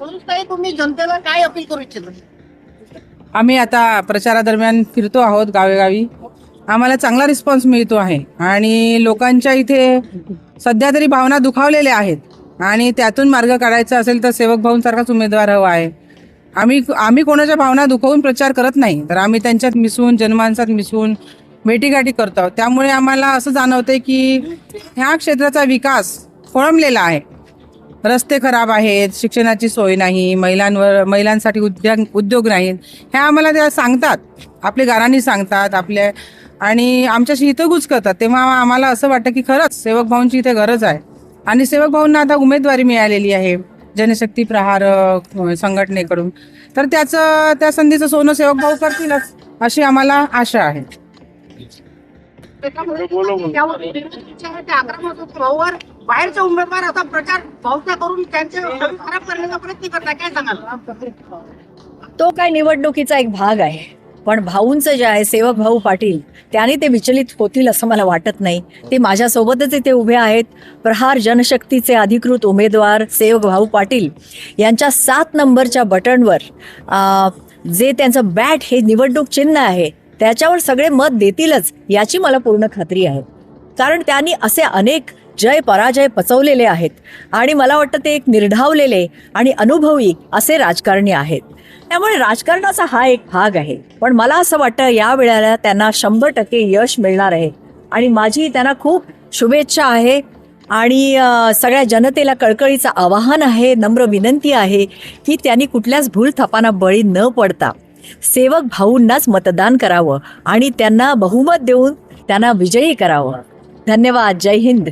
तुम्ही जनतेला काय अपील करू इच्छिता? आम्ही आता प्रचारादरम्यान फिरतो आहोत गावेगावी. आम्हाला चांगला रिस्पॉन्स मिळतो आहे. आणि लोकांच्या इथे सध्या तरी भावना दुखावलेल्या आहेत. आणि त्यातून मार्ग काढायचा असेल तर सेवक भाऊंसारखाच उमेदवार हवा आहे. आम्ही आम्ही कोणाच्या भावना दुखवून प्रचार करत नाही तर आम्ही त्यांच्यात मिसळून जनमानसात मिसळून भेटीगाठी करतो त्यामुळे आम्हाला असं जाणवते की ह्या क्षेत्राचा विकास खोळंबलेला आहे. रस्ते खराब आहेत शिक्षणाची सोय नाही महिलांवर महिलांसाठी उद्योग उद्योग नाहीत ह्या आम्हाला त्या सांगतात आपले गारांनी सांगतात आपल्या आणि आमच्याशी हितगुज करतात. तेव्हा आम्हाला असं वाटतं की खरंच सेवक भाऊंची इथे गरज आहे. आणि सेवक भाऊंना आता उमेदवारी मिळालेली आहे जनशक्ती प्रहार संघटनेकडून. तर त्याचं त्या संधीचं सोनं सेवक भाऊ करतीलच अशी आम्हाला आशा आहे. भाऊवर बाहेरचे उमेदवार असा प्रचार भाऊचा करून त्यांचे खराब करण्याचा प्रयत्न करतात काय सांगाल? तो काय निवडणुकीचा एक भाग आहे. पण भाऊंचं जे आहे सेवक भाऊ पाटील त्याने ते विचलित होतील असं मला वाटत नाही. ते माझ्यासोबतच इथे उभे आहेत. प्रहार जनशक्तीचे अधिकृत उमेदवार सेवक भाऊ पाटील यांच्या सात नंबरच्या बटनवर जे त्यांचं बॅट हे निवडणूक चिन्ह आहे त्याच्यावर सगळे मत देतीलच याची मला पूर्ण खात्री आहे. कारण त्यांनी असे अनेक जय पराजय पचवलेले आहेत. आणि मला वाटतं ते एक निर्ढावलेले आणि अनुभवी असे राजकारणी आहेत. त्यामुळे राजकारणाचा हा एक भाग आहे. पण मला असं वाटतं या वेळेला त्यांना शंभर टक्के यश मिळणार आहे. आणि माझी त्यांना खूप शुभेच्छा आहे. आणि सगळ्या जनतेला कळकळीचं आवाहन आहे नम्र विनंती आहे की त्यांनी कुठल्याच भूल थपाना बळी न पडता सेवक भाऊंनाच मतदान करावं आणि त्यांना बहुमत देऊन त्यांना विजयी करावं. धन्यवाद. जय हिंद.